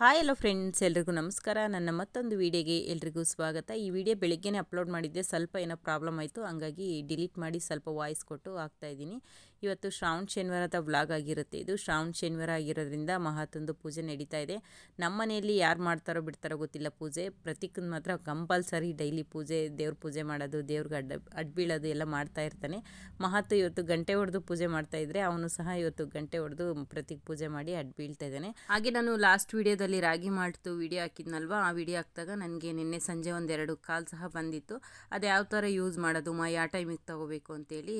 Hi ಎಲ್ಲೋ friends. ಎಲ್ರಿಗೂ ನಮಸ್ಕಾರ. ನನ್ನ ಮತ್ತೊಂದು ವೀಡಿಯೋಗೆ ಎಲ್ರಿಗೂ ಸ್ವಾಗತ. ಈ ವಿಡಿಯೋ ಬೆಳಗ್ಗೆನೇ ಅಪ್ಲೋಡ್ ಮಾಡಿದ್ದೆ. ಸ್ವಲ್ಪ ಏನೋ ಪ್ರಾಬ್ಲಮ್ ಆಯಿತು. ಹಂಗಾಗಿ ಡಿಲೀಟ್ ಮಾಡಿ ಸ್ವಲ್ಪ ವಾಯ್ಸ್ ಕೊಟ್ಟು ಹಾಕ್ತಾಯಿದ್ದೀನಿ ಇವತ್ತು ಶ್ರಾವಣ ಶನಿವಾರದ ವ್ಲಾಗ್ ಆಗಿರುತ್ತೆ. ಇದು ಶ್ರಾವಣ ಶನಿವಾರ ಆಗಿರೋದ್ರಿಂದ ಮಹತ್ತೊಂದು ಪೂಜೆ ನಡೀತಾ ಇದೆ. ನಮ್ಮ ಮನೆಯಲ್ಲಿ ಯಾರು ಮಾಡ್ತಾರೋ ಬಿಡ್ತಾರೋ ಗೊತ್ತಿಲ್ಲ ಪೂಜೆ. ಪ್ರತಿಕನ್ ಮಾತ್ರ ಕಂಪಲ್ಸರಿ ಡೈಲಿ ಪೂಜೆ, ದೇವ್ರ ಪೂಜೆ ಮಾಡೋದು, ದೇವ್ರಿಗೆ ಅಡ್ಡ ಅಡ್ಬೀಳೋದು ಎಲ್ಲ ಮಾಡ್ತಾ ಇರ್ತಾನೆ. ಮಹತ್ತು ಇವತ್ತು ಗಂಟೆ ಹೊಡೆದು ಪೂಜೆ ಮಾಡ್ತಾ ಇದ್ರೆ ಅವನು ಸಹ ಇವತ್ತು ಗಂಟೆ ಹೊಡೆದು ಪ್ರತಿಕ್ ಪೂಜೆ ಮಾಡಿ ಅಡ್ಬೀಳ್ತಾ ಇದ್ದಾನೆ. ಹಾಗೆ ನಾನು ಲಾಸ್ಟ್ ವಿಡಿಯೋದಲ್ಲಿ ರಾಗಿ ಮಾಡ್ತು ವಿಡಿಯೋ ಹಾಕಿದ್ನಲ್ವಾ? ಆ ವಿಡಿಯೋ ಹಾಕಿದಾಗ ನನಗೆ ನಿನ್ನೆ ಸಂಜೆ ಒಂದೆರಡು ಕಾಲ್ ಸಹ ಬಂದಿತ್ತು. ಅದು ಯಾವ ಥರ ಯೂಸ್ ಮಾಡೋದು ಮಾ ಯಾವ ಟೈಮಿಗೆ ತೊಗೋಬೇಕು ಅಂತೇಳಿ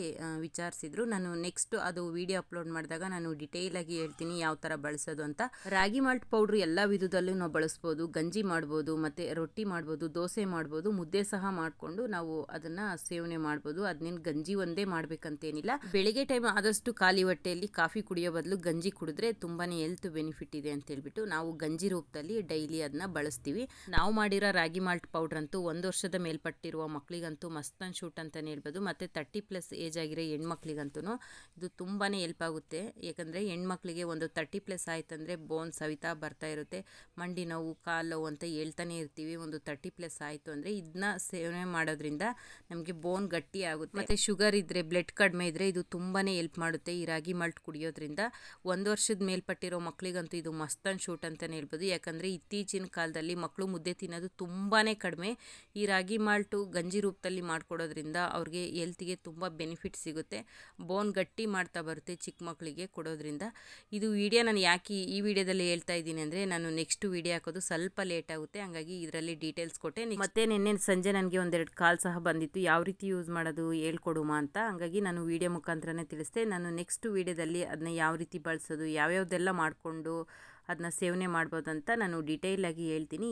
ವಿಚಾರಿಸಿದ್ರು. ನಾನು ನೆಕ್ಸ್ಟ್ ಅದು ವಿಡಿಯೋ ಅಪ್ಲೋಡ್ ಮಾಡಿದಾಗ ನಾನು ಡಿಟೇಲ್ ಆಗಿ ಹೇಳ್ತೀನಿ ಯಾವ ಥರ ಬಳಸೋದು ಅಂತ. ರಾಗಿ ಮಾಲ್ಟ್ ಪೌಡ್ರ್ ಎಲ್ಲ ವಿಧದಲ್ಲೂ ನಾವು ಬಳಸ್ಬೋದು, ಗಂಜಿ ಮಾಡ್ಬೋದು, ಮತ್ತು ರೊಟ್ಟಿ ಮಾಡ್ಬೋದು, ದೋಸೆ ಮಾಡ್ಬೋದು, ಮುದ್ದೆ ಸಹ ಮಾಡಿಕೊಂಡು ನಾವು ಅದನ್ನು ಸೇವನೆ ಮಾಡ್ಬೋದು. ಅದನ್ನೇನು ಗಂಜಿ ಒಂದೇ ಮಾಡಬೇಕಂತೇನಿಲ್ಲ. ಬೆಳಿಗ್ಗೆ ಟೈಮ್ ಆದಷ್ಟು ಖಾಲಿ ಹೊಟ್ಟೆಯಲ್ಲಿ ಕಾಫಿ ಕುಡಿಯೋ ಬದಲು ಗಂಜಿ ಕುಡಿದ್ರೆ ತುಂಬಾ ಹೆಲ್ತ್ ಬೆನಿಫಿಟ್ ಇದೆ ಅಂತ ಹೇಳ್ಬಿಟ್ಟು ನಾವು ಗಂಜಿ ರೂಪದಲ್ಲಿ ಡೈಲಿ ಅದನ್ನ ಬಳಸ್ತೀವಿ. ನಾವು ಮಾಡಿರೋ ರಾಗಿ ಮಾಲ್ಟ್ ಪೌಡ್ರ್ ಅಂತೂ ಒಂದು ವರ್ಷದ ಮೇಲ್ಪಟ್ಟಿರುವ ಮಕ್ಕಳಿಗಂತೂ ಮಸ್ತನ್ ಶೂಟ್ ಅಂತಲೇ ಹೇಳ್ಬೋದು. ಮತ್ತು ತರ್ಟಿ ಪ್ಲಸ್ ಏಜ್ ಆಗಿರೋ ಹೆಣ್ಮಕ್ಳಿಗಂತೂ ಇದು ತುಂಬಾ ಹೆಲ್ಪ್ ಆಗುತ್ತೆ. ಯಾಕಂದರೆ ಹೆಣ್ಮಕ್ಳಿಗೆ ಒಂದು ತರ್ಟಿ ಪ್ಲಸ್ ಆಯ್ತಂದರೆ ಬೋನ್ ಸವಿತಾ ಬರ್ತಾ ಇರುತ್ತೆ. ಮಂಡಿ ನೋವು, ಕಾಲು ನೋವು ಅಂತ ಹೇಳ್ತಾನೆ ಇರ್ತೀವಿ. ಒಂದು ತರ್ಟಿ ಪ್ಲಸ್ ಆಯಿತು ಅಂದರೆ ಇದನ್ನ ಸೇವನೆ ಮಾಡೋದ್ರಿಂದ ನಮಗೆ ಬೋನ್ ಗಟ್ಟಿ ಆಗುತ್ತೆ. ಮತ್ತು ಶುಗರ್ ಇದ್ದರೆ ಬ್ಲಡ್ ಕಡಿಮೆ ಇದ್ದರೆ ಇದು ತುಂಬಾ ಹೆಲ್ಪ್ ಮಾಡುತ್ತೆ. ಈ ರಾಗಿ ಮಾಲ್ಟ್ ಕುಡಿಯೋದ್ರಿಂದ ಒಂದು ವರ್ಷದ ಮೇಲ್ಪಟ್ಟಿರೋ ಮಕ್ಕಳಿಗಂತೂ ಇದು ಮಸ್ತನ್ ಶೂಟ್ ಅಂತಲೇ ಹೇಳ್ಬೋದು. ಯಾಕಂದರೆ ಇತ್ತೀಚಿನ ಕಾಲದಲ್ಲಿ ಮಕ್ಕಳು ಮುದ್ದೆ ತಿನ್ನೋದು ತುಂಬಾ ಕಡಿಮೆ. ಈ ರಾಗಿ ಮಾಲ್ಟು ಗಂಜಿ ರೂಪದಲ್ಲಿ ಮಾಡಿಕೊಡೋದ್ರಿಂದ ಅವ್ರಿಗೆ ಹೆಲ್ತಿಗೆ ತುಂಬ ಬೆನಿಫಿಟ್ ಸಿಗುತ್ತೆ. ಬೋನ್ ಗಟ್ಟಿ ಮಾಡ್ತಾ ಬರುತ್ತೆ ಚಿಕ್ಕ ಮಕ್ಕಳಿಗೆ ಕೊಡೋದ್ರಿಂದ. ಇದು ವಿಡಿಯೋ ನಾನು ಯಾಕೆ ಈ ವಿಡಿಯೋದಲ್ಲಿ ಹೇಳ್ತಾ ಇದ್ದೀನಿ ಅಂದರೆ ನಾನು ನೆಕ್ಸ್ಟ್ ವಿಡಿಯೋ ಹಾಕೋದು ಸ್ವಲ್ಪ ಲೇಟ್ ಆಗುತ್ತೆ, ಹಾಗಾಗಿ ಇದರಲ್ಲಿ ಡೀಟೇಲ್ಸ್ ಕೊಟ್ಟೆ. ಮತ್ತೆ ನಿನ್ನೆ ಸಂಜೆ ನನಗೆ ಒಂದೆರಡು ಕಾಲ್ ಸಹ ಬಂದಿತ್ತು, ಯಾವ ರೀತಿ ಯೂಸ್ ಮಾಡೋದು ಹೇಳ್ಕೊಡುಮ ಅಂತ. ಹಾಗಾಗಿ ನಾನು ವಿಡಿಯೋ ಮುಖಾಂತರನೇ ತಿಳಿಸ್ದೆ. ನಾನು ನೆಕ್ಸ್ಟ್ ವಿಡಿಯೋದಲ್ಲಿ ಅದನ್ನ ಯಾವ ರೀತಿ ಬಳಸೋದು, ಯಾವ್ಯಾವ್ದೆಲ್ಲ ಮಾಡಿಕೊಂಡು ಅದನ್ನ ಸೇವನೆ ಮಾಡ್ಬೋದಂತ ನಾನು ಡೀಟೇಲಾಗಿ ಹೇಳ್ತೀನಿ.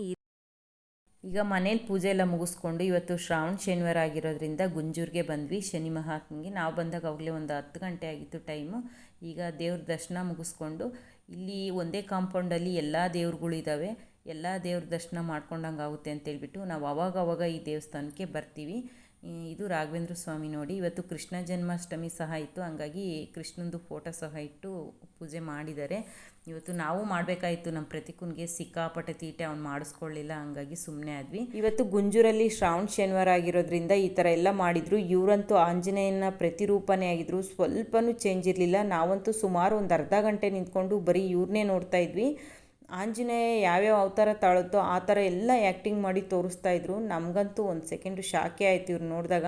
ಈಗ ಮನೇಲಿ ಪೂಜೆ ಎಲ್ಲ ಮುಗಿಸ್ಕೊಂಡು ಇವತ್ತು ಶ್ರಾವಣ ಶನಿವಾರ ಆಗಿರೋದ್ರಿಂದ ಗುಂಜೂರಿಗೆ ಬಂದ್ವಿ. ಶನಿ ಮಹಾತ್ಮಿಗೆ. ನಾವು ಬಂದಾಗ ಅವಾಗಲೇ ಒಂದು ಹತ್ತು ಗಂಟೆ ಆಗಿತ್ತು ಟೈಮು. ಈಗ ದೇವ್ರ ದರ್ಶನ ಮುಗಿಸ್ಕೊಂಡು ಇಲ್ಲಿ ಒಂದೇ ಕಾಂಪೌಂಡಲ್ಲಿ ಎಲ್ಲ ದೇವ್ರುಗಳಿದ್ದಾವೆ ಎಲ್ಲ ದೇವ್ರ ದರ್ಶನ ಮಾಡ್ಕೊಂಡಂಗೆ ಆಗುತ್ತೆ ಅಂತೇಳ್ಬಿಟ್ಟು ನಾವು ಅವಾಗ ಅವಾಗ ಈ ದೇವಸ್ಥಾನಕ್ಕೆ ಬರ್ತೀವಿ. ಇದು ರಾಘವೇಂದ್ರ ಸ್ವಾಮಿ ನೋಡಿ. ಇವತ್ತು ಕೃಷ್ಣ ಜನ್ಮಾಷ್ಟಮಿ ಸಹ ಇತ್ತು. ಹಂಗಾಗಿ ಕೃಷ್ಣಂದು ಫೋಟೋ ಸಹ ಇಟ್ಟು ಪೂಜೆ ಮಾಡಿದ್ದಾರೆ. ಇವತ್ತು ನಾವು ಮಾಡಬೇಕಾಯಿತು. ನಮ್ಮ ಪ್ರತಿಕುನ್ಗೆ ಸಿಕ್ಕಾಪಟ್ಟೆ ತೀಟೆ ಅವ್ನು ಮಾಡಿಸ್ಕೊಳ್ಳಿಲ್ಲ. ಹಂಗಾಗಿ ಸುಮ್ಮನೆ ಆದ್ವಿ. ಇವತ್ತು ಗುಂಜೂರಲ್ಲಿ ಶ್ರಾವಣ ಶನಿವಾರ ಆಗಿರೋದ್ರಿಂದ ಈ ಥರ ಎಲ್ಲ ಮಾಡಿದ್ರು. ಇವರಂತೂ ಆಂಜನೇಯನ ಪ್ರತಿರೂಪನೇ ಆಗಿದ್ರು. ಸ್ವಲ್ಪನೂ ಚೇಂಜ್ ಇರಲಿಲ್ಲ. ನಾವಂತೂ ಸುಮಾರು ಒಂದು ಅರ್ಧ ಗಂಟೆ ನಿಂತ್ಕೊಂಡು ಬರೀ ಇವ್ರನ್ನೇ ನೋಡ್ತಾ ಇದ್ವಿ. ಆಂಜನೇಯ ಯಾವ್ಯಾವ ಅವತಾರ ತಾಳುತ್ತೋ ಆ ಥರ ಎಲ್ಲ ಆ್ಯಕ್ಟಿಂಗ್ ಮಾಡಿ ತೋರಿಸ್ತಾ ಇದ್ರು. ನಮಗಂತೂ ಒಂದು ಸೆಕೆಂಡು ಶಾಕೆ ಆಯಿತು ಇವ್ರು ನೋಡಿದಾಗ.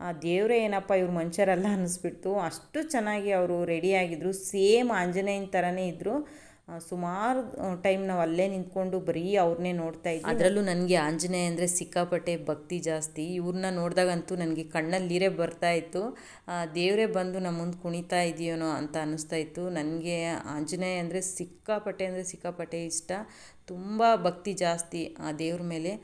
ಆ ದೇವರೇ ಏನಪ್ಪ ಇವ್ರು ಮನುಷ್ಯರಲ್ಲ ಅನ್ನಿಸ್ಬಿಡ್ತು ಅಷ್ಟು ಚೆನ್ನಾಗಿ ಅವರು ರೆಡಿಯಾಗಿದ್ದರು ಸೇಮ್ ಆಂಜನೇಯನ ಥರನೇ ಇದ್ದರು ಸುಮಾರು ಟೈಮ್ ನಾವು ಅಲ್ಲೇ ನಿಂತ್ಕೊಂಡು ಬರೀ ಅವ್ರನ್ನೇ ನೋಡ್ತಾ ಇದ್ವಿ. ಅದರಲ್ಲೂ ನನಗೆ ಆಂಜನೇಯ ಅಂದರೆ ಸಿಕ್ಕಾಪಟ್ಟೆ ಭಕ್ತಿ ಜಾಸ್ತಿ. ಇವ್ರನ್ನ ನೋಡಿದಾಗಂತೂ ನನಗೆ ಕಣ್ಣಲ್ಲಿ ನೀರೇ ಬರ್ತಾ ಇತ್ತು. ದೇವರೇ ಬಂದು ನಮ್ಮ ಮುಂದೆ ಕುಣಿತಾ ಇದೆಯೋನೋ ಅಂತ ಅನ್ನಿಸ್ತಾ ಇತ್ತು. ನನಗೆ ಆಂಜನೇಯ ಅಂದರೆ ಸಿಕ್ಕಾಪಟ್ಟೆ ಅಂದರೆ ಸಿಕ್ಕಾಪಟ್ಟೆ ಇಷ್ಟ. ತುಂಬ ಭಕ್ತಿ ಜಾಸ್ತಿ ಆ ದೇವ್ರ ಮೇಲೆ.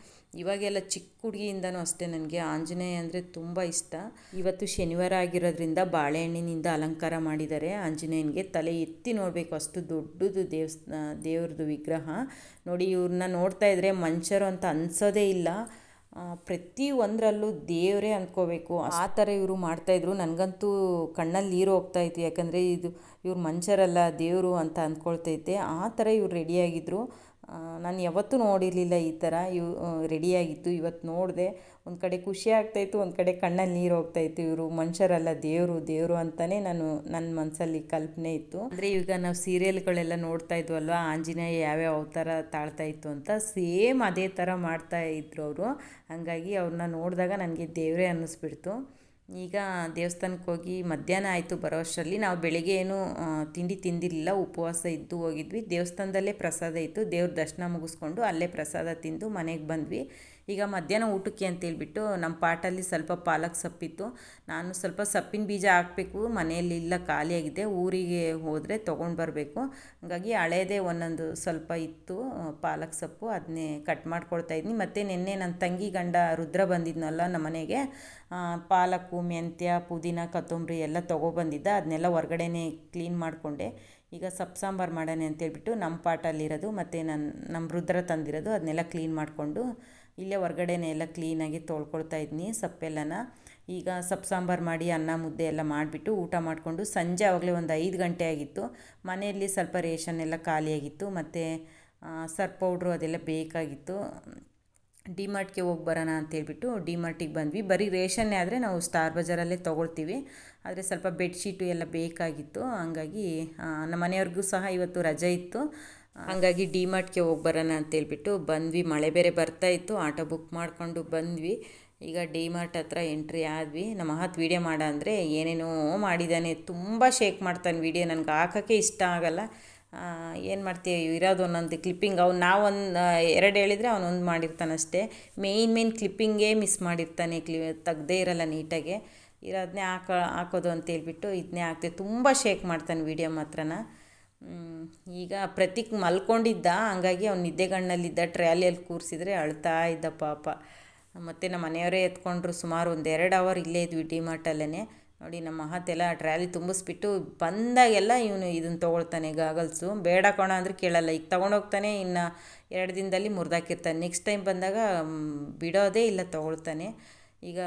ಇವಾಗೆಲ್ಲ ಚಿಕ್ಕ ಹುಡುಗಿಯಿಂದನೂ ಅಷ್ಟೇ ನನಗೆ ಆಂಜನೇಯ ಅಂದರೆ ತುಂಬ ಇಷ್ಟ. ಇವತ್ತು ಶನಿವಾರ ಆಗಿರೋದ್ರಿಂದ ಬಾಳೆಹಣ್ಣಿನಿಂದ ಅಲಂಕಾರ ಮಾಡಿದ್ದಾರೆ. ಆಂಜನೇಯನಿಗೆ ತಲೆ ಎತ್ತಿ ನೋಡಬೇಕು, ಅಷ್ಟು ದೊಡ್ಡದು ದೇವಸ್ಥಾನ ದೇವ್ರದ್ದು ವಿಗ್ರಹ. ನೋಡಿ ಇವ್ರನ್ನ ನೋಡ್ತಾ ಇದ್ರೆ ಮನುಷ್ಯರು ಅಂತ ಅನ್ಸೋದೇ ಇಲ್ಲ. ಪ್ರತಿ ಒಂದರಲ್ಲೂ ದೇವರೇ ಅಂದ್ಕೋಬೇಕು ಆ ಥರ ಇವರು ಮಾಡ್ತಾಯಿದ್ರು ನನಗಂತೂ ಕಣ್ಣಲ್ಲಿ ನೀರು ಹೋಗ್ತಾಯಿತ್ತು ಯಾಕಂದರೆ ಇದು, ಇವ್ರು ಮನುಷ್ಯರಲ್ಲ ದೇವರು ಅಂತ ಅಂದ್ಕೊಳ್ತೈತೆ ಆ ಥರ ಇವ್ರು ರೆಡಿಯಾಗಿದ್ದರು ನಾನು ಯಾವತ್ತೂ ನೋಡಿರಲಿಲ್ಲ ಈ ಥರ ಇವು ರೆಡಿಯಾಗಿತ್ತು ಇವತ್ತು ನೋಡಿದೆ, ಒಂದು ಕಡೆ ಖುಷಿ ಆಗ್ತಾಯಿತ್ತು ಒಂದು ಕಡೆ ಕಣ್ಣಲ್ಲಿ ನೀರು ಹೋಗ್ತಾಯಿತ್ತು ಇವರು ಮನುಷ್ಯರಲ್ಲ, ದೇವರು ದೇವರು ಅಂತಲೇ ನಾನು ನನ್ನ ಮನಸ್ಸಲ್ಲಿ ಕಲ್ಪನೆ ಇತ್ತು. ಅಂದರೆ ಈಗ ನಾವು ಸೀರಿಯಲ್ಗಳೆಲ್ಲ ನೋಡ್ತಾ ಇದ್ವಲ್ವ, ಆಂಜನೇಯ ಯಾವ್ಯಾವ ಅವತಾರ ತಾಳ್ತಾ ಇತ್ತು ಅಂತ ಸೇಮ್ ಅದೇ ಥರ ಮಾಡ್ತಾ ಇದ್ರು ಅವರು. ಹಾಗಾಗಿ ಅವ್ರನ್ನ ನೋಡಿದಾಗ ನನಗೆ ದೇವರೇ ಅನ್ನಿಸ್ಬಿಡ್ತು. ಈಗ ದೇವಸ್ಥಾನಕ್ಕೆ ಹೋಗಿ ಮಧ್ಯಾಹ್ನ ಆಯಿತು ಬರೋ ಅಷ್ಟರಲ್ಲಿ ನಾವು ಬೆಳಿಗ್ಗೆ ಏನು ತಿಂಡಿ ತಿಂದಿರಲಿಲ್ಲ, ಉಪವಾಸ ಇದ್ದು ಹೋಗಿದ್ವಿ. ದೇವಸ್ಥಾನದಲ್ಲೇ ಪ್ರಸಾದ ಇತ್ತು. ದೇವ್ರ ದರ್ಶನ ಮುಗಿಸ್ಕೊಂಡು ಅಲ್ಲೇ ಪ್ರಸಾದ ತಿಂದು ಮನೆಗೆ ಬಂದ್ವಿ. ಈಗ ಮಧ್ಯಾಹ್ನ ಊಟಕ್ಕೆ ಅಂತೇಳ್ಬಿಟ್ಟು ನಮ್ಮ ಪಾಟಲ್ಲಿ ಸ್ವಲ್ಪ ಪಾಲಕ್ ಸೊಪ್ಪಿತ್ತು. ನಾನು ಸ್ವಲ್ಪ ಸೊಪ್ಪಿನ ಬೀಜ ಹಾಕಬೇಕು. ಮನೆಯಲ್ಲಿ ಇಲ್ಲ ಖಾಲಿಯಾಗಿದೆ ಊರಿಗೆ ಹೋದರೆ ತೊಗೊಂಡು ಬರಬೇಕು. ಹಾಗಾಗಿ ಹಳೇದೇ ಒಂದೊಂದು ಸ್ವಲ್ಪ ಇತ್ತು ಪಾಲಕ್ ಸೊಪ್ಪು. ಅದನ್ನೇ ಕಟ್ ಮಾಡ್ಕೊಳ್ತಾ ಇದ್ದೀನಿ ಮತ್ತು ನಿನ್ನೆ ನನ್ನ ತಂಗಿ ಗಂಡ ರುದ್ರ ಬಂದಿದ್ನಲ್ಲ ನಮ್ಮ ಮನೆಗೆ ಪಾಲಕ್ಕು, ಮೆಂತ್ಯ, ಪುದೀನ, ಕೊತ್ತಂಬರಿ ಎಲ್ಲ ತೊಗೊಬಂದಿದ್ದ. ಅದನ್ನೆಲ್ಲ ಹೊರಗಡೆನೇ ಕ್ಲೀನ್ ಮಾಡಿಕೊಂಡೆ. ಈಗ ಸೊಪ್ಪು ಸಾಂಬಾರು ಮಾಡೋಣ ಅಂತೇಳ್ಬಿಟ್ಟು ನಮ್ಮ ಪಾಟಲ್ಲಿರೋದು ಮತ್ತು ನನ್ನ ನಮ್ಮ ರುದ್ರ ತಂದಿರೋದು. ಅದನ್ನೆಲ್ಲ ಕ್ಲೀನ್ ಮಾಡಿಕೊಂಡು ಇಲ್ಲೇ ಹೊರ್ಗಡೆನೇ ಎಲ್ಲ ಕ್ಲೀನಾಗಿ ತೊಳ್ಕೊಳ್ತಾ ಇದ್ದೀನಿ ಸೊಪ್ಪೆಲ್ಲನ. ಈಗ ಸೊಪ್ಪು ಸಾಂಬಾರು ಮಾಡಿ, ಅನ್ನ, ಮುದ್ದೆ ಎಲ್ಲ ಮಾಡಿಬಿಟ್ಟು ಊಟ ಮಾಡಿಕೊಂಡು ಸಂಜೆ ಆವಾಗಲೇ ಒಂದು ಐದು ಗಂಟೆ ಆಗಿತ್ತು. ಮನೆಯಲ್ಲಿ ಸ್ವಲ್ಪ ರೇಷನ್ ಎಲ್ಲ ಖಾಲಿಯಾಗಿತ್ತು ಮತ್ತು ಸರ್ಪ್ ಪೌಡ್ರು ಅದೆಲ್ಲ ಬೇಕಾಗಿತ್ತು. ಡಿಮಾರ್ಟ್ಗೆ ಹೋಗಿ ಬರೋಣ ಅಂತೇಳ್ಬಿಟ್ಟು ಡಿಮಾರ್ಟಿಗೆ ಬಂದ್ವಿ. ಬರೀ ರೇಷನ್ನೇ ಆದರೆ ನಾವು ಸ್ಟಾರ್ ಬಜಾರಲ್ಲೇ ತೊಗೊಳ್ತೀವಿ. ಆದರೆ ಸ್ವಲ್ಪ ಬೆಡ್ಶೀಟು ಎಲ್ಲ ಬೇಕಾಗಿತ್ತು. ಹಂಗಾಗಿ ನಮ್ಮ ಮನೆಯವ್ರಿಗೂ ಸಹ ಇವತ್ತು ರಜೆ ಇತ್ತು. ಹಂಗಾಗಿ ಡಿಮಾರ್ಟ್ಗೆ ಹೋಗಿ ಬರೋಣ ಅಂತೇಳ್ಬಿಟ್ಟು ಬಂದ್ವಿ. ಮಳೆ ಬೇರೆ ಬರ್ತಾ ಇತ್ತು. ಆಟೋ ಬುಕ್ ಮಾಡಿಕೊಂಡು ಬಂದ್ವಿ. ಈಗ ಡಿಮಾರ್ಟ್ ಹತ್ರ ಎಂಟ್ರಿ ಆದ್ವಿ. ನಮ್ಮ ಮಹತ್ ವೀಡಿಯೋ ಮಾಡ ಅಂದರೆ ಏನೇನೋ ಮಾಡಿದ್ದಾನೆ ತುಂಬ ಶೇಕ್ ಮಾಡ್ತಾನೆ ವೀಡಿಯೋ. ನನಗೆ ಹಾಕೋಕ್ಕೆ ಇಷ್ಟ ಆಗಲ್ಲ. ಏನು ಮಾಡ್ತೀಯ ಇರೋದು ಒಂದೊಂದು ಕ್ಲಿಪ್ಪಿಂಗ್. ಅವ್ನು ನಾವೊಂದು ಎರಡು ಹೇಳಿದರೆ ಅವನೊಂದು ಮಾಡಿರ್ತಾನೆ ಅಷ್ಟೇ. ಮೇಯ್ನ್ ಮೇಯ್ನ್ ಕ್ಲಿಪ್ಪಿಂಗೇ ಮಿಸ್ ಮಾಡಿರ್ತಾನೆ. ಕ್ಲಿ, ತೆಗ್ದೇ ಇರಲ್ಲ ನೀಟಾಗೆ. ಇರೋದನ್ನೇ ಹಾಕೋ, ಹಾಕೋದು ಅಂತೇಳ್ಬಿಟ್ಟು ಇದನ್ನೇ ಹಾಕ್ತೆ ತುಂಬ ಶೇಕ್ ಮಾಡ್ತಾನೆ ವೀಡಿಯೋ ಮಾತ್ರನ. ಈಗ ಪ್ರತೀಕ್ ಮಲ್ಕೊಂಡಿದ್ದ, ಹಂಗಾಗಿ ಅವ್ನು ನಿದ್ದೆಗಣ್ಣಲ್ಲಿದ್ದ ಟ್ರ್ಯಾಲಿಯಲ್ಲಿ ಕೂರಿಸಿದ್ರೆ ಅಳ್ತಾ ಇದ್ದ ಪಾಪ. ಮತ್ತು ನಮ್ಮ ಮನೆಯವರೇ ಎತ್ಕೊಂಡ್ರು ಸುಮಾರು ಒಂದು ಎರಡು ಅವರ್ ಇಲ್ಲೇ ಇದ್ವಿ ಡಿ ಮಾರ್ಟಲ್ಲೇ ನೋಡಿ, ನಮ್ಮ ಮಹತ್ತೆಲ್ಲ ಟ್ರ್ಯಾಲಿ ತುಂಬಿಸ್ಬಿಟ್ಟು ಬಂದಾಗೆಲ್ಲ ಇವನು ಇದನ್ನು ತೊಗೊಳ್ತಾನೆ ಗಾಗಲ್ಸು. ಬೇಡ ಕೋಣ ಅಂದರೆ ಕೇಳಲ್ಲ. ಈಗ ತೊಗೊಂಡೋಗ್ತಾನೆ, ಇನ್ನು ಎರಡು ದಿನದಲ್ಲಿ ಮುರಿದಾಕಿರ್ತಾನೆ. ನೆಕ್ಸ್ಟ್ ಟೈಮ್ ಬಂದಾಗ ಬಿಡೋದೇ ಇಲ್ಲ, ತೊಗೊಳ್ತಾನೆ. ಈಗ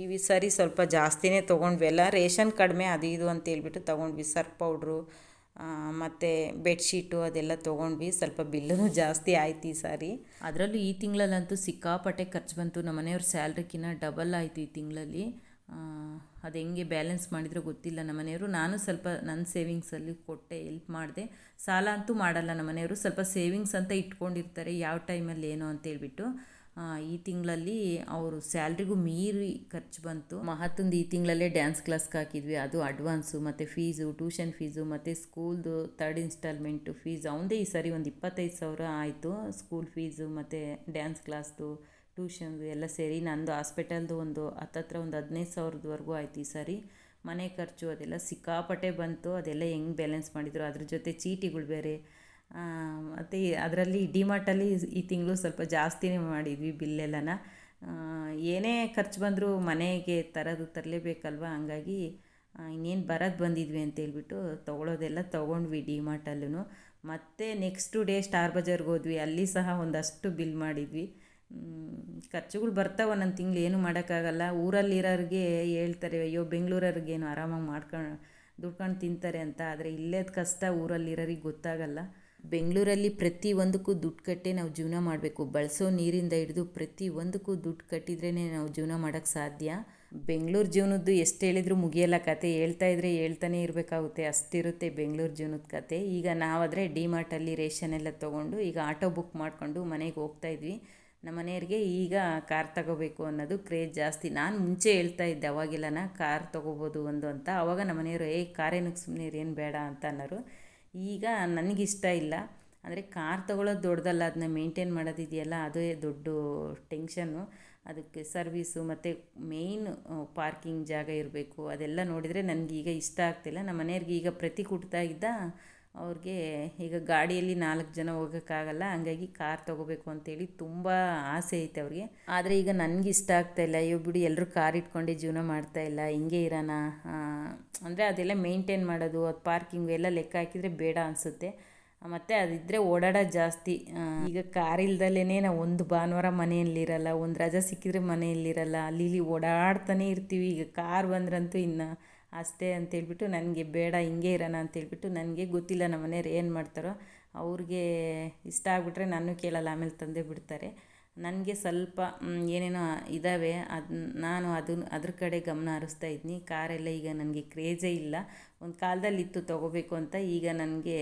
ಈ ಸರಿ ಸ್ವಲ್ಪ ಜಾಸ್ತಿನೇ ತೊಗೊಂಡ್ವಿ. ಎಲ್ಲ ರೇಷನ್ ಕಡಿಮೆ ಅದು ಇದು ಅಂತ ಹೇಳ್ಬಿಟ್ಟು ತೊಗೊಂಡ್ವಿ. ಸರ್ಫ್ ಪೌಡ್ರು ಮತ್ತು ಬೆಡ್ಶೀಟು ಅದೆಲ್ಲ ತೊಗೊಂಡ್ವಿ. ಸ್ವಲ್ಪ ಬಿಲ್ಲೂ ಜಾಸ್ತಿ ಆಯ್ತು ಈ ಸಾರಿ. ಅದರಲ್ಲೂ ಈ ತಿಂಗಳಲ್ಲಂತೂ ಸಿಕ್ಕಾಪಟ್ಟೆ ಖರ್ಚು ಬಂತು. ನಮ್ಮ ಮನೆಯವ್ರ ಡಬಲ್ ಆಯಿತು ಈ ತಿಂಗಳಲ್ಲಿ. ಅದು ಹೆಂಗೆ ಬ್ಯಾಲೆನ್ಸ್ ಮಾಡಿದ್ರು ಗೊತ್ತಿಲ್ಲ. ನಮ್ಮ ಮನೆಯವರು ನಾನು ಸ್ವಲ್ಪ ನನ್ನ ಸೇವಿಂಗ್ಸಲ್ಲಿ ಕೊಟ್ಟೆ, ಹೆಲ್ಪ್ ಮಾಡಿದೆ. ಸಾಲ ಅಂತೂ ಮಾಡಲ್ಲ. ನಮ್ಮ ಮನೆಯವರು ಸ್ವಲ್ಪ ಸೇವಿಂಗ್ಸ್ ಅಂತ ಇಟ್ಕೊಂಡಿರ್ತಾರೆ. ಯಾವ ಟೈಮಲ್ಲಿ ಏನು ಅಂತೇಳ್ಬಿಟ್ಟು ಈ ತಿಂಗಳಲ್ಲಿ ಅವರು ಸ್ಯಾಲ್ರಿಗೂ ಮೀರಿ ಖರ್ಚು ಬಂತು. ಮಹತ್ತೊಂದು ಈ ತಿಂಗಳಲ್ಲೇ ಡ್ಯಾನ್ಸ್ ಕ್ಲಾಸ್ಗೆ ಹಾಕಿದ್ವಿ. ಅದು ಅಡ್ವಾನ್ಸು, ಮತ್ತು ಫೀಸು, ಟ್ಯೂಷನ್ ಫೀಸು, ಮತ್ತು ಸ್ಕೂಲ್ದು ಥರ್ಡ್ ಇನ್ಸ್ಟಾಲ್ಮೆಂಟು ಫೀಸ್. ಅವಂದೇ ಈ ಸರಿ ಒಂದು ಇಪ್ಪತ್ತೈದು ಸಾವಿರ ಆಯಿತು. ಸ್ಕೂಲ್ ಫೀಸು, ಮತ್ತು ಡ್ಯಾನ್ಸ್ ಕ್ಲಾಸ್ದು, ಟ್ಯೂಷನ್ದು ಎಲ್ಲ ಸೇರಿ ನಂದು ಹಾಸ್ಪಿಟಲ್ದು ಒಂದು ಹತ್ತತ್ರ ಒಂದು ಹದಿನೈದು ಸಾವಿರದವರೆಗೂ ಆಯ್ತು ಈ ಸಾರಿ. ಮನೆ ಖರ್ಚು ಅದೆಲ್ಲ ಸಿಕ್ಕಾಪಟ್ಟೆ ಬಂತು. ಅದೆಲ್ಲ ಹೆಂಗೆ ಬ್ಯಾಲೆನ್ಸ್ ಮಾಡಿದರು? ಅದ್ರ ಜೊತೆ ಚೀಟಿಗಳು ಬೇರೆ ಮತ್ತು ಅದರಲ್ಲಿ ಡಿಮಾರ್ಟಲ್ಲಿ ಈ ತಿಂಗಳು ಸ್ವಲ್ಪ ಜಾಸ್ತಿನೇ ಮಾಡಿದ್ವಿ ಬಿಲ್ಲೆಲ್ಲನ. ಏನೇ ಖರ್ಚು ಬಂದರೂ ಮನೆಗೆ ತರೋದು ತರಲೇಬೇಕಲ್ವ? ಹಂಗಾಗಿ ಇನ್ನೇನು ಬರೋದು ಬಂದಿದ್ವಿ ಅಂತೇಳ್ಬಿಟ್ಟು ತೊಗೊಳೋದೆಲ್ಲ ತೊಗೊಂಡ್ವಿ ಡಿಮಾರ್ಟಲ್ಲೂ ಮತ್ತು ನೆಕ್ಸ್ಟು ಡೇ ಸ್ಟಾರ್ ಬಜಾರ್ಗೆ ಹೋದ್ವಿ. ಅಲ್ಲಿ ಸಹ ಒಂದಷ್ಟು ಬಿಲ್ ಮಾಡಿದ್ವಿ. ಖರ್ಚುಗಳು ಬರ್ತಾವೆ ನನ್ನ ತಿಂಗಳು, ಏನು ಮಾಡೋಕ್ಕಾಗಲ್ಲ. ಊರಲ್ಲಿರೋರಿಗೆ ಹೇಳ್ತಾರೆ, ಅಯ್ಯೋ, ಬೆಂಗಳೂರವ್ರಿಗೇನು ಆರಾಮಾಗಿ ಮಾಡ್ಕೊಂಡು ದುಡ್ಕೊಂಡು ತಿಂತಾರೆ ಅಂತ. ಆದರೆ ಇಲ್ಲೇದು ಕಷ್ಟ ಊರಲ್ಲಿರೋರಿಗೆ ಗೊತ್ತಾಗಲ್ಲ. ಬೆಂಗಳೂರಲ್ಲಿ ಪ್ರತಿ ಒಂದಕ್ಕೂ ದುಡ್ಡು ಕಟ್ಟೇ ನಾವು ಜೀವನ ಮಾಡಬೇಕು. ಬಳಸೋ ನೀರಿಂದ ಹಿಡಿದು ಪ್ರತಿ ಒಂದಕ್ಕೂ ದುಡ್ಡು ಕಟ್ಟಿದ್ರೇ ನಾವು ಜೀವನ ಮಾಡೋಕ್ಕೆ ಸಾಧ್ಯ. ಬೆಂಗಳೂರು ಜೀವನದ್ದು ಎಷ್ಟು ಹೇಳಿದರೂ ಮುಗಿಯಲ್ಲ ಕತೆ. ಹೇಳ್ತಾ ಇದ್ರೆ ಹೇಳ್ತಾನೆ ಇರಬೇಕಾಗುತ್ತೆ. ಅಷ್ಟಿರುತ್ತೆ ಬೆಂಗಳೂರು ಜೀವನದ ಕತೆ. ಈಗ ನಾವಾದರೆ ಡಿ ಮಾರ್ಟಲ್ಲಿ ರೇಷನ್ ಎಲ್ಲ ತೊಗೊಂಡು ಈಗ ಆಟೋ ಬುಕ್ ಮಾಡಿಕೊಂಡು ಮನೆಗೆ ಹೋಗ್ತಾ ಇದ್ವಿ. ನಮ್ಮ ಮನೆಯವ್ರಿಗೆ ಈಗ ಕಾರ್ ತಗೋಬೇಕು ಅನ್ನೋದು ಕ್ರೇಜ್ ಜಾಸ್ತಿ. ನಾನು ಮುಂಚೆ ಹೇಳ್ತಾ ಇದ್ದೆ, ಅವಾಗೆಲ್ಲನ ಕಾರ್ ತೊಗೋಬೋದು ಒಂದು ಅಂತ. ಅವಾಗ ನಮ್ಮ ಮನೆಯವರು, ಏ ಕಾರೇನಕ್ಕೆ ಸುಮ್ಮನೆ ಏನು ಬೇಡ ಅಂತ ಅನ್ನೋರು. ಈಗ ನನಗಿಷ್ಟ ಇಲ್ಲ. ಅಂದರೆ ಕಾರ್ ತೊಗೊಳೋದು ದೊಡ್ಡದಲ್ಲ ಅದನ್ನ ಮೇಂಟೈನ್ ಮಾಡೋದಿದೆಯಲ್ಲ, ಅದೇ ದೊಡ್ಡ ಟೆನ್ಷನ್ನು ಅದಕ್ಕೆ ಸರ್ವೀಸು ಮತ್ತು ಮೇಯ್ನ್ ಪಾರ್ಕಿಂಗ್ ಜಾಗ ಇರಬೇಕು. ಅದೆಲ್ಲ ನೋಡಿದರೆ ನನಗೀಗ ಇಷ್ಟ ಆಗ್ತಿಲ್ಲ. ನಮ್ಮ ಮನೆಯವ್ರಿಗೆ ಈಗ ಪ್ರತಿ ಇದ್ದ ಅವ್ರಿಗೆ ಈಗ ಗಾಡಿಯಲ್ಲಿ ನಾಲ್ಕು ಜನ ಹೋಗೋಕ್ಕಾಗಲ್ಲ, ಹಂಗಾಗಿ ಕಾರ್ ತೊಗೋಬೇಕು ಅಂತೇಳಿ ತುಂಬ ಆಸೆ ಐತೆ ಅವ್ರಿಗೆ. ಆದರೆ ಈಗ ನನಗೆ ಇಷ್ಟ ಆಗ್ತಾಯಿಲ್ಲ ಅಯ್ಯೋ ಬಿಡಿ ಎಲ್ಲರೂ ಕಾರ್ ಇಟ್ಕೊಂಡೇ ಜೀವನ ಮಾಡ್ತಾಯಿಲ್ಲ ಹಿಂಗೆ ಇರೋಣ ಅಂದರೆ ಅದೆಲ್ಲ ಮೇಂಟೈನ್ ಮಾಡೋದು, ಅದು ಪಾರ್ಕಿಂಗ್ ಎಲ್ಲ ಲೆಕ್ಕ ಹಾಕಿದರೆ ಬೇಡ ಅನಿಸುತ್ತೆ. ಮತ್ತು ಅದಿದ್ದರೆ ಓಡಾಡೋ ಜಾಸ್ತಿ. ಈಗ ಕಾರ್ ಇಲ್ದಲೇ ನಾವು ಒಂದು ಭಾನುವಾರ ಮನೆಯಲ್ಲಿರಲ್ಲ, ಒಂದು ರಜೆ ಸಿಕ್ಕಿದ್ರೆ ಮನೆಯಲ್ಲಿರಲ್ಲ, ಅಲ್ಲಿ ಇಲ್ಲಿ ಓಡಾಡ್ತಾನೆ ಇರ್ತೀವಿ, ಈಗ ಕಾರ್ ಬಂದ್ರಂತೂ ಇನ್ನು ಅಷ್ಟೇ ಅಂತೇಳ್ಬಿಟ್ಟು ನನಗೆ ಬೇಡ, ಹಿಂಗೆ ಇರೋಣ ಅಂತೇಳ್ಬಿಟ್ಟು ನನಗೆ ಗೊತ್ತಿಲ್ಲ ನಮ್ಮ ಮನೆಯವ್ರು ಏನು ಮಾಡ್ತಾರೋ. ಅವ್ರಿಗೆ ಇಷ್ಟ ಆಗಿಬಿಟ್ರೆ ನಾನು ಕೇಳಲ್ಲ, ಆಮೇಲೆ ತಂದೆ ಬಿಡ್ತಾರೆ. ನನಗೆ ಸ್ವಲ್ಪ ಏನೇನೋ ಇದ್ದಾವೆ ಅದು, ನಾನು ಅದನ್ನ ಅದ್ರ ಕಡೆ ಗಮನ ಹರಿಸ್ತಾ ಇದ್ದೀನಿ ಕಾರೆಲ್ಲ ಈಗ ನನಗೆ ಕ್ರೇಜೇ ಇಲ್ಲ. ಒಂದು ಕಾಲದಲ್ಲಿ ಇತ್ತು ತೊಗೋಬೇಕು ಅಂತ, ಈಗ ನನಗೆ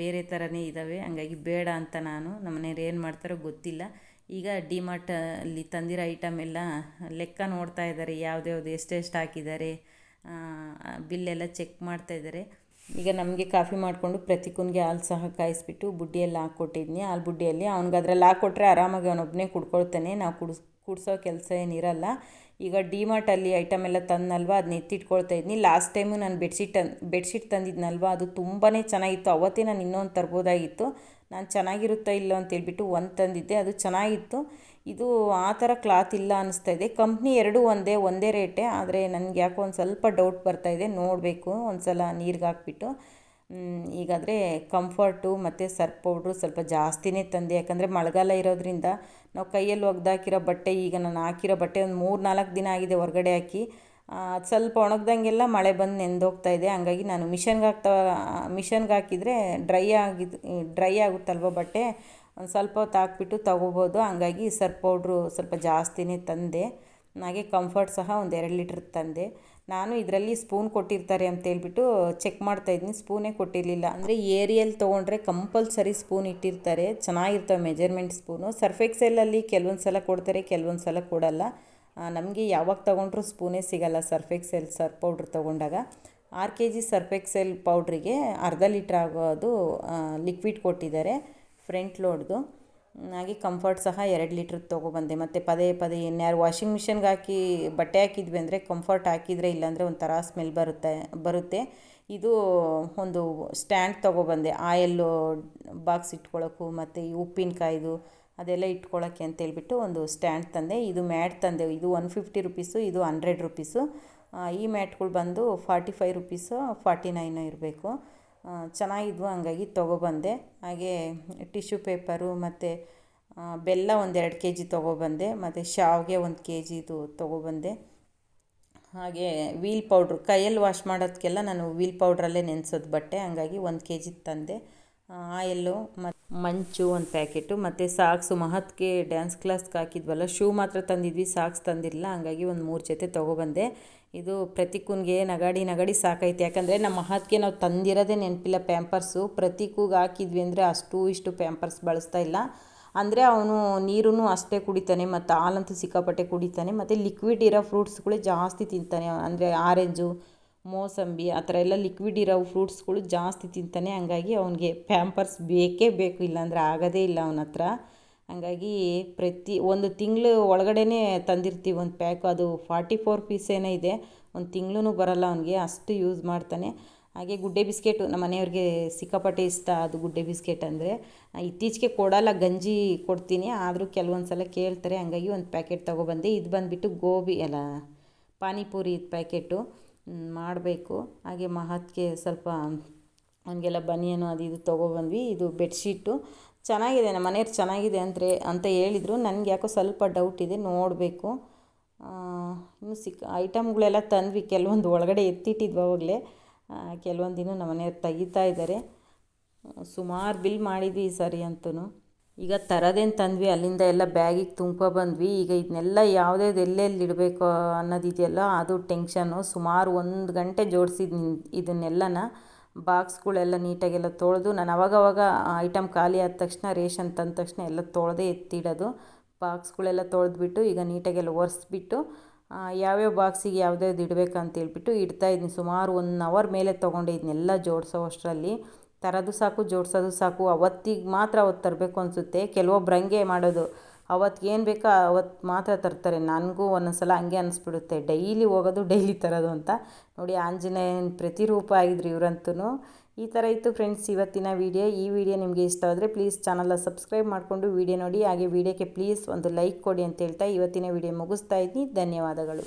ಬೇರೆ ಥರನೇ ಇದ್ದಾವೆ ಹಂಗಾಗಿ ಬೇಡ ಅಂತ ನಾನು, ನಮ್ಮ ಮನೆಯವ್ರು ಏನು ಮಾಡ್ತಾರೋ ಗೊತ್ತಿಲ್ಲ. ಈಗ ಡಿಮಾರ್ಟಲ್ಲಿ ತಂದಿರೋ ಐಟಮ್ ಎಲ್ಲ ಲೆಕ್ಕ ನೋಡ್ತಾ ಇದ್ದಾರೆ. ಯಾವ್ದ್ಯಾವ್ದು, ಎಷ್ಟೆಷ್ಟು ಹಾಕಿದ್ದಾರೆ ಬಿಲ್ಲೆಲ್ಲ ಚೆಕ್ ಮಾಡ್ತಾ ಇದ್ದಾರೆ. ಈಗ ನಮಗೆ ಕಾಫಿ ಮಾಡಿಕೊಂಡು ಪ್ರತಿಕೂನ್ಗೆ ಹಾಲು ಸಹ ಕಾಯಿಸ್ಬಿಟ್ಟು ಬುಡ್ಡಿಯಲ್ಲಿ ಹಾಕ್ಕೊಟ್ಟಿದ್ನಿ ಹಾಲು ಬುಡ್ಡಿಯಲ್ಲಿ ಅವ್ನಿಗೆ ಅದ್ರಲ್ಲಿ ಹಾಕ್ಕೊಟ್ರೆ ಆರಾಮಾಗಿ ಅವನೊಬ್ಬನೇ ಕುಡ್ಕೊಳ್ತಾನೆ. ನಾವು ಕುಡಿಸ್, ಕುಡಿಸೋ ಕೆಲಸ ಏನಿರಲ್ಲ. ಈಗ ಡಿಮಾರ್ಟಲ್ಲಿ ಐಟಮ್ ಎಲ್ಲ ತಂದನಲ್ವ ಅದನ್ನ ಎತ್ತಿಟ್ಕೊಳ್ತಾ ಇದ್ನಿ. ಲಾಸ್ಟ್ ಟೈಮು ನಾನು ಬೆಡ್ಶೀಟ್ ತನ್ ಬೆಡ್ಶೀಟ್ ತಂದಿದ್ನಲ್ವ, ಅದು ತುಂಬಾ ಚೆನ್ನಾಗಿತ್ತು. ಅವತ್ತೇ ನಾನು ಇನ್ನೊಂದು ತರ್ಬೋದಾಗಿತ್ತು. ನಾನು ಚೆನ್ನಾಗಿರುತ್ತೋ ಇಲ್ಲೋ ಅಂತೇಳ್ಬಿಟ್ಟು ಒಂದು ತಂದಿದ್ದೆ. ಅದು ಚೆನ್ನಾಗಿತ್ತು. ಇದು ಆ ಥರ ಕ್ಲಾತ್ ಇಲ್ಲ ಅನ್ನಿಸ್ತಾ ಇದೆ. ಕಂಪ್ನಿ ಎರಡೂ ಒಂದೇ ಒಂದೇ ರೇಟೇ. ಆದರೆ ನನಗೆ ಯಾಕೋ ಒಂದು ಸ್ವಲ್ಪ ಡೌಟ್ ಬರ್ತಾ ಇದೆ. ನೋಡಬೇಕು. ಒಂದು ಸಲ ನೀರಿಗೆ ಹಾಕ್ಬಿಟ್ಟು. ಈಗಾದರೆ ಕಂಫರ್ಟು ಮತ್ತು ಸರ್ಪ್ ಪೌಡ್ರು ಸ್ವಲ್ಪ ಜಾಸ್ತಿನೇ ತಂದೆ. ಯಾಕಂದರೆ ಮಳೆಗಾಲ ಇರೋದ್ರಿಂದ ನಾವು ಕೈಯಲ್ಲಿ ಒಗ್ದಾಕಿರೋ ಬಟ್ಟೆ, ಈಗ ನಾನು ಹಾಕಿರೋ ಬಟ್ಟೆ ಒಂದು ಮೂರು ನಾಲ್ಕು ದಿನ ಆಗಿದೆ ಹೊರಗಡೆ ಹಾಕಿ. ಅದು ಸ್ವಲ್ಪ ಒಣಗ್ದಂಗೆಲ್ಲ ಮಳೆ ಬಂದು ನೆಂದೋಗ್ತಾ ಇದೆ. ಹಂಗಾಗಿ ನಾನು ಮಿಷನ್ಗೆ ಹಾಕ್ತಾ, ಮಿಷನ್ಗೆ ಹಾಕಿದರೆ ಡ್ರೈ ಆಗಿದ್ದು ಡ್ರೈ ಆಗುತ್ತಲ್ವ ಬಟ್ಟೆ? ಒಂದು ಸ್ವಲ್ಪ ಹೊತ್ತು ಹಾಕ್ಬಿಟ್ಟು ತೊಗೋಬೋದು. ಹಂಗಾಗಿ ಸರ್ಪ್ ಪೌಡ್ರು ಸ್ವಲ್ಪ ಜಾಸ್ತಿನೇ ತಂದೆ. ಹಾಗೆ ಕಂಫರ್ಟ್ ಸಹ ಒಂದು ಎರಡು ಲೀಟ್ರ್ ತಂದೆ. ನಾನು ಇದರಲ್ಲಿ ಸ್ಪೂನ್ ಕೊಟ್ಟಿರ್ತಾರೆ ಅಂತೇಳ್ಬಿಟ್ಟು ಚೆಕ್ ಮಾಡ್ತಾಯಿದ್ದೀನಿ ಸ್ಪೂನೇ ಕೊಟ್ಟಿರಲಿಲ್ಲ. ಅಂದರೆ ಏರಿಯಲ್ಲಿ ತೊಗೊಂಡ್ರೆ ಕಂಪಲ್ಸರಿ ಸ್ಪೂನ್ ಇಟ್ಟಿರ್ತಾರೆ. ಚೆನ್ನಾಗಿರ್ತವೆ ಮೆಜರ್ಮೆಂಟ್ ಸ್ಪೂನು ಸರ್ಫೆಕ್ಸೆಲಲ್ಲಿ ಕೆಲವೊಂದು ಸಲ ಕೊಡ್ತಾರೆ, ಕೆಲವೊಂದು ಸಲ ಕೊಡಲ್ಲ. ನಮಗೆ ಯಾವಾಗ ತೊಗೊಂಡ್ರೂ ಸ್ಪೂನೇ ಸಿಗಲ್ಲ ಸರ್ಫೆಕ್ಸೆಲ್ ಸರ್ಫ್ ಪೌಡ್ರ್ ತೊಗೊಂಡಾಗ. ಆರು ಕೆ ಜಿ ಸರ್ಫೆಕ್ಸೆಲ್ ಪೌಡ್ರಿಗೆ ಅರ್ಧ ಲೀಟ್ರ್ ಆಗೋದು ಲಿಕ್ವಿಡ್ ಕೊಟ್ಟಿದ್ದಾರೆ. ಫ್ರಂಟ್ ಲೋಡ್ದು. ಹಾಗೆ ಕಂಫರ್ಟ್ ಸಹ ಎರಡು ಲೀಟ್ರ್ ತೊಗೊಬಂದೆ ಮತ್ತು ಪದೇ ಪದೇ ಇನ್ಯಾರು ವಾಷಿಂಗ್ ಮಿಷನ್ಗೆ ಹಾಕಿ ಬಟ್ಟೆ ಹಾಕಿದ್ವಿ ಅಂದರೆ ಕಂಫರ್ಟ್ ಹಾಕಿದರೆ ಇಲ್ಲಾಂದರೆ ಒಂಥರ ಸ್ಮೆಲ್ ಬರುತ್ತೆ ಬರುತ್ತೆ. ಇದು ಒಂದು ಸ್ಟ್ಯಾಂಡ್ ತೊಗೊಬಂದೆ ಆಯಲ್ಲು ಬಾಕ್ಸ್ ಇಟ್ಕೊಳ್ಳೋಕ್ಕೂ ಮತ್ತು ಈ ಉಪ್ಪಿನಕಾಯ್ದು ಅದೆಲ್ಲ ಇಟ್ಕೊಳ್ಳೋಕ್ಕೆ ಅಂತೇಳ್ಬಿಟ್ಟು ಒಂದು ಸ್ಟ್ಯಾಂಡ್ ತಂದೆ. ಇದು ಮ್ಯಾಟ್ ತಂದೆ. ಇದು ಒನ್ ಫಿಫ್ಟಿ ರುಪೀಸು ಇದು ಹಂಡ್ರೆಡ್ ರುಪೀಸು ಈ ಮ್ಯಾಟ್ಗಳು ಬಂದು forty five rupees forty nine ಇರಬೇಕು. ಚೆನ್ನಾಗಿದ್ವು, ಹಂಗಾಗಿ ತೊಗೊಬಂದೆ. ಹಾಗೆ ಟಿಶ್ಯೂ ಪೇಪರು ಮತ್ತು ಬೆಲ್ಲ ಒಂದೆರಡು ಕೆ ಜಿ ತೊಗೊಬಂದೆ, ಮತ್ತು ಶಾವಿಗೆ ಒಂದು ಕೆ ಜಿದು ತೊಗೊಬಂದೆ. ಹಾಗೆ ವೀಲ್ ಪೌಡ್ರು, ಕೈಯಲ್ಲಿ ವಾಶ್ ಮಾಡೋದಕ್ಕೆಲ್ಲ ನಾನು ವೀಲ್ ಪೌಡ್ರಲ್ಲೇ ನೆನೆಸೋದು ಬಟ್ಟೆ, ಹಂಗಾಗಿ ಒಂದು ಕೆ ಜಿ ತಂದೆ. ಆಯಲ್ಲು ಮತ್ತು ಮಂಚು ಒಂದು ಪ್ಯಾಕೆಟು, ಮತ್ತು ಸಾಕ್ಸು. ಮಹತ್ಗೆ ಡ್ಯಾನ್ಸ್ ಕ್ಲಾಸ್ಗೆ ಹಾಕಿದ್ವಲ್ಲ ಶೂ ಮಾತ್ರ ತಂದಿದ್ವಿ, ಸಾಕ್ಸ್ ತಂದಿರಲಿಲ್ಲ. ಹಂಗಾಗಿ ಒಂದು ಮೂರು ಜೊತೆ ತೊಗೊಬಂದೆ. ಇದು ಪ್ರತಿಕೂನ್ಗೆ ನಗಾಡಿ ನಗಾಡಿ ಸಾಕೈತೆ. ಯಾಕಂದರೆ ನಮ್ಮ ಮಹತ್ಗೆ ನಾವು ತಂದಿರೋದೇ ನೆನಪಿಲ್ಲ ಪ್ಯಾಂಪರ್ಸು ಪ್ರತಿಕೂಗೆ ಹಾಕಿದ್ವಿ ಅಂದರೆ ಅಷ್ಟು ಇಷ್ಟು ಪ್ಯಾಂಪರ್ಸ್ ಬಳಸ್ತಾ ಇಲ್ಲ. ಅಂದರೆ ಅವನು ನೀರೂ ಅಷ್ಟೇ ಕುಡಿತಾನೆ, ಮತ್ತು ಹಾಲಂತೂ ಸಿಕ್ಕಾಪಟ್ಟೆ ಕುಡಿತಾನೆ, ಮತ್ತು ಲಿಕ್ವಿಡ್ ಇರೋ ಫ್ರೂಟ್ಸ್ಗಳೇ ಜಾಸ್ತಿ ತಿಂತಾನೆ. ಅಂದರೆ ಆರೆಂಜು ಮೋಸಂಬಿ ಆ ಥರ ಎಲ್ಲ ಲಿಕ್ವಿಡ್ ಇರೋ ಫ್ರೂಟ್ಸ್ಗಳು ಜಾಸ್ತಿ ತಿಂತಾನೆ. ಹಂಗಾಗಿ ಅವನಿಗೆ ಪ್ಯಾಂಪರ್ಸ್ ಬೇಕೇ ಬೇಕು. ಇಲ್ಲಾಂದರೆ ಆಗೋದೇ ಇಲ್ಲ ಅವನ ಹತ್ರ. ಹಂಗಾಗಿ ಪ್ರತಿ ಒಂದು ತಿಂಗಳು ಒಳಗಡೆನೇ ತಂದಿರ್ತೀವಿ ಒಂದು ಪ್ಯಾಕು ಅದು ಫಾರ್ಟಿ ಫೋರ್ ಪೀಸೇನೇ ಇದೆ, ಒಂದು ತಿಂಗಳೂ ಬರೋಲ್ಲ ಅವನಿಗೆ. ಅಷ್ಟು ಯೂಸ್ ಮಾಡ್ತಾನೆ. ಹಾಗೆ ಗುಡ್ಡೆ ಬಿಸ್ಕೆಟು, ನಮ್ಮ ಮನೆಯವ್ರಿಗೆ ಸಿಕ್ಕಾಪಟ್ಟೆ ಇಷ್ಟ ಅದು ಗುಡ್ಡೆ ಬಿಸ್ಕೆಟ್ ಅಂದರೆ. ಇತ್ತೀಚೆಗೆ ಕೊಡಲ್ಲ, ಗಂಜಿ ಕೊಡ್ತೀನಿ. ಆದರೂ ಕೆಲವೊಂದು ಸಲ ಕೇಳ್ತಾರೆ. ಹಂಗಾಗಿ ಒಂದು ಪ್ಯಾಕೆಟ್ ತೊಗೊಬಂದೆ. ಇದು ಬಂದುಬಿಟ್ಟು ಗೋಬಿ, ಅಲ್ಲ, ಪಾನಿಪುರಿ ಪ್ಯಾಕೆಟು ಮಾಡಬೇಕು. ಹಾಗೆ ಮಹತ್ಗೆ ಸ್ವಲ್ಪ ಅವನಿಗೆಲ್ಲ ಬನಿಯನು ಅದು ಇದು ತೊಗೊಬಂದ್ವಿ. ಇದು ಬೆಡ್ಶೀಟು. ಚೆನ್ನಾಗಿದೆ, ನಮ್ಮ ಮನೆಯವ್ರು ಚೆನ್ನಾಗಿದೆ ಅಂದರೆ ಅಂತ ಹೇಳಿದರು. ನನಗೆ ಯಾಕೋ ಸ್ವಲ್ಪ ಡೌಟ್ ಇದೆ, ನೋಡಬೇಕು. ಇನ್ನು ಸಿಕ್ಕ ಐಟಮ್ಗಳೆಲ್ಲ ತಂದ್ವಿ. ಕೆಲವೊಂದು ಒಳಗಡೆ ಎತ್ತಿಟ್ಟಿದ್ವಿ ಅವಾಗಲೇ. ದಿನ ನಮ್ಮ ಮನೆಯವ್ರು ತೆಗಿತಾ ಇದ್ದಾರೆ. ಸುಮಾರು ಬಿಲ್ ಮಾಡಿದ್ವಿ ಸರಿ ಅಂತೂ ಈಗ ತರೋದೇನು ತಂದ್ವಿ, ಅಲ್ಲಿಂದ ಎಲ್ಲ ಬ್ಯಾಗಿಗೆ ತುಂಬ್ಕೊ ಬಂದ್ವಿ. ಈಗ ಇದನ್ನೆಲ್ಲ ಯಾವುದ್ಯಾವ್ದು ಎಲ್ಲೆಲ್ಲಿ ಇಡಬೇಕು ಅನ್ನೋದಿದೆಯಲ್ಲ ಅದು ಟೆನ್ಷನ್ನು ಸುಮಾರು ಒಂದು ಗಂಟೆ ಜೋಡಿಸಿದ ಇದನ್ನೆಲ್ಲನ. ಬಾಕ್ಸ್ಗಳೆಲ್ಲ ನೀಟಾಗೆಲ್ಲ ತೊಳೆದು, ನಾನು ಅವಾಗವಾಗ ಐಟಮ್ ಖಾಲಿ ಆದ ತಕ್ಷಣ, ರೇಷನ್ ತಂದ ತಕ್ಷಣ ಎಲ್ಲ ತೊಳೆದೇ ಎತ್ತಿಡೋದು. ಬಾಕ್ಸ್ಗಳೆಲ್ಲ ತೊಳೆದ್ಬಿಟ್ಟು ಈಗ ನೀಟಾಗೆಲ್ಲ ಒರೆಸ್ಬಿಟ್ಟು ಯಾವ್ಯಾವ ಬಾಕ್ಸಿಗೆ ಯಾವ್ದ್ಯಾವ್ದು ಇಡಬೇಕು ಇಡ್ತಾ ಇಡ್ತಾಯಿದ್ದೀನಿ ಸುಮಾರು ಒನ್ ಅವರ್ ಮೇಲೆ ತೊಗೊಂಡೆ ಇದನ್ನೆಲ್ಲ ಜೋಡಿಸೋ ಅಷ್ಟರಲ್ಲಿ. ತರೋದು ಸಾಕು, ಜೋಡಿಸೋದು ಸಾಕು, ಅವತ್ತಿಗೆ ಮಾತ್ರ ಅವತ್ತು ತರಬೇಕು ಅನಿಸುತ್ತೆ. ಕೆಲವೊಬ್ರು ಹಂಗೆ ಮಾಡೋದು. ಅವತ್ತಿಗೆ ಏನು ಬೇಕೋ ಅವತ್ತು ಮಾತ್ರ ತರ್ತಾರೆ. ನನಗೂ ಒಂದೊಂದು ಸಲ ಹಂಗೆ ಅನಿಸ್ಬಿಡುತ್ತೆ. ಡೈಲಿ ಹೋಗೋದು, ಡೈಲಿ ತರೋದು ಅಂತ. ನೋಡಿ, ಆಂಜನೇಯನ ಪ್ರತಿರೂಪ ಆಗಿದ್ರು ಇವರಂತೂ ಈ ಥರ ಇತ್ತು ಫ್ರೆಂಡ್ಸ್ ಇವತ್ತಿನ ವೀಡಿಯೋ. ಈ ವಿಡಿಯೋ ನಿಮಗೆ ಇಷ್ಟ ಆದರೆ ಪ್ಲೀಸ್ ಚಾನಲ್ನ ಸಬ್ಸ್ಕ್ರೈಬ್ ಮಾಡಿಕೊಂಡು ವೀಡಿಯೋ ನೋಡಿ. ಹಾಗೆ ವೀಡಿಯೋಕ್ಕೆ ಪ್ಲೀಸ್ ಒಂದು ಲೈಕ್ ಕೊಡಿ ಅಂತ ಹೇಳ್ತಾ ಇವತ್ತಿನ ವೀಡಿಯೋ ಮುಗಿಸ್ತಾ ಇದ್ದೀನಿ ಧನ್ಯವಾದಗಳು.